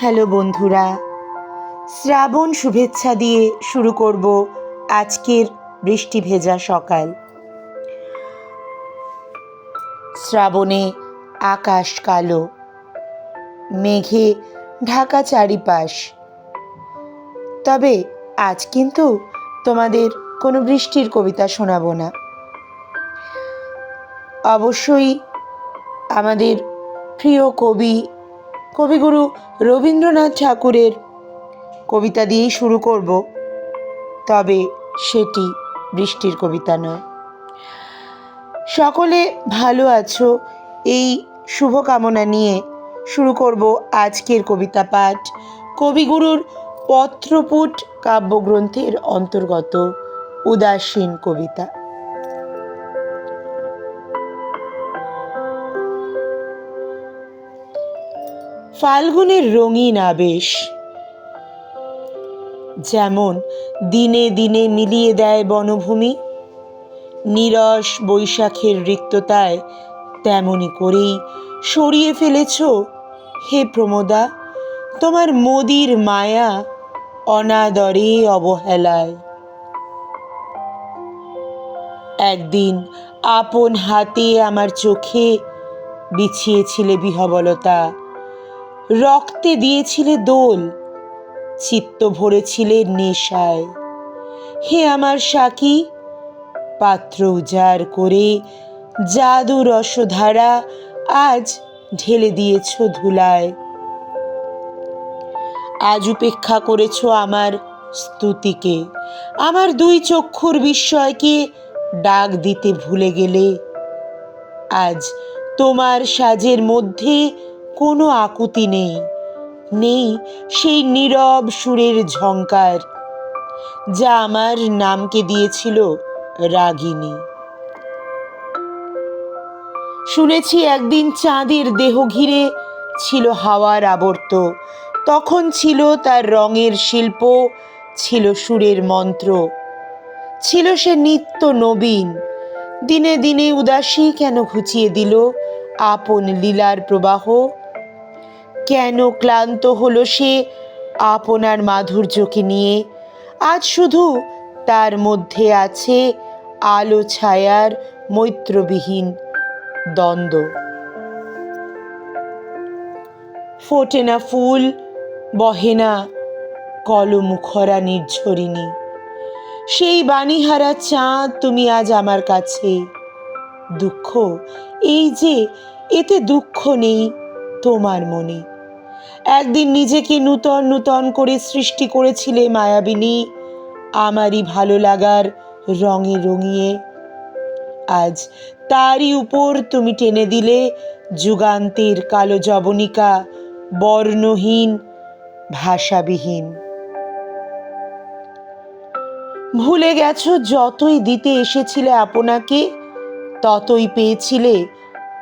Hello বন্ধুরা, শ্রাবণ শুভেচ্ছা দিয়ে শুরু করব আজকের বৃষ্টি ভেজা সকাল। শ্রাবণে আকাশ কালো, মেঘে ঢাকা চারিপাশ। তবে আজ কিন্তু তোমাদের কোনো বৃষ্টির কবিতা শোনাবো না। অবশ্যই আমাদের প্রিয় কবি কবিগুরু রবীন্দ্রনাথ ঠাকুরের কবিতা দিয়েই শুরু করব। তবে সেটি বৃষ্টির কবিতা নয়। সকলে ভালো আছো, এই শুভকামনা নিয়ে শুরু করব আজকের কবিতা পাঠ। কবিগুরুর পত্রপুট কাব্যগ্রন্থের অন্তর্গত উদাসীন কবিতা। ফাল্গুনের রঙিন আবেশ। যেমন দিনে দিনে মিলিয়ে দেয় বনভূমি, নিরস বৈশাখের রিক্ততায় তেমনি করেই সরিয়ে ফেলেছ হে প্রমোদা, তোমার মোদির মায়া অনাদরে অবহেলায়। একদিন আপন হাতে আমার চোখে বিছিয়েছিলে বিহবলতা রক্তে দিয়েছিলে দোল। চিত্ত ভরেছিলে নেশায়। হে আমার সাকি, পাত্র উজাড় করে জাদু রসধারা আজ ঢেলে দিয়েছ ধুলায়। আজ উপেক্ষা করেছ আমার স্তুতিকে। আমার দুই চক্ষুর বিস্ময়কে ডাক দিতে ভুলে গেলে। আজ তোমার সাজের মধ্যে কোনো আকুতি নেই। নেই সেই নীরব সুরের ঝঙ্কার যা আমার নামকে দিয়েছিল রাগিনী। শুনেছি একদিন চাঁদের দেহ ঘিরে ছিল হাওয়ার আবর্ত, তখন ছিল তার রঙের শিল্প, ছিল সুরের মন্ত্র। ছিল সে নিত্য নবীন, দিনে দিনে উদাসী কেন ঘুচিয়ে দিল আপন লীলার প্রবাহ? কেন ক্লান্ত হলো সে আপনার মাধুর্যকে নিয়ে? আজ শুধু তার মধ্যে আছে আলো ছায়ার মৈত্রবিহীন দ্বন্দ্ব। ফোটে না ফুল, বহে না কলমুখরা নির্ঝরিণী। সেই বাণীহারা চাঁদ তুমি আজ আমার কাছে। দুঃখ, এই যে এতে দুঃখ নেই তোমার মনে। একদিন নিজেকে নূতন নূতন করে সৃষ্টি করেছিলে মায়াবিনী। আমারই ভালো লাগার রঙে রঙিয়ে। আজ তারই উপর তুমি টেনে দিলে যুগান্তের কালো জবনিকা, বর্ণহীন, ভাষাবিহীন। ভুলে গেছো যতই দিতে এসেছিলে আপনাকে, ততই পেয়েছিলে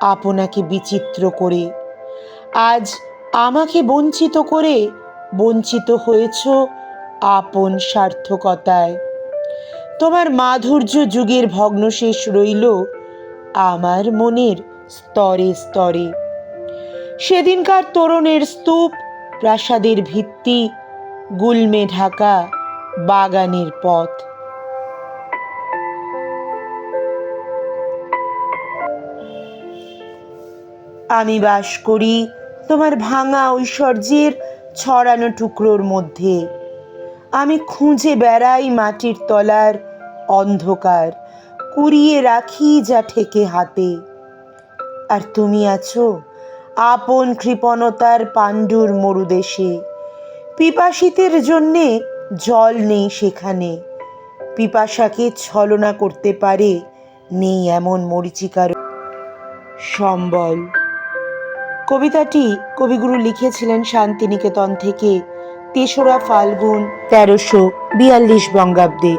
আপনাকে বিচিত্র করে। আজ আমাকে বঞ্চিত করে বঞ্চিত হয়েছ আপন সার্থকতায়। তোমার মাধুর্য যুগের ভগ্নশেষ রইল আমার মনের স্তরে স্তরে। সেদিনকার তরুণের স্তূপ, প্রাসাদের ভিত্তি, গুলমে ঢাকা বাগানের পথ। আমি বাস করি তোমার ভাঙা ঐশ্বর্যের ছড়ানো টুকরোর মধ্যে। আমি খুঁজে বেড়াই মাটির তলার অন্ধকার, কুড়িয়ে রাখি যা ঠেকে হাতে। আর তুমি আছো আপন কৃপণতার পাণ্ডুর মরুদেশে। পিপাসিতের জন্যে জল নেই সেখানে। পিপাসাকে ছলনা করতে পারে নেই এমন মরিচিকার সম্বল। কবিতাটি কবিগুরু লিখেছিলেন শান্তিনিকেতন থেকে তেসরা ফাল্গুন তেরোশো বিয়াল্লিশ বঙ্গাব্দে।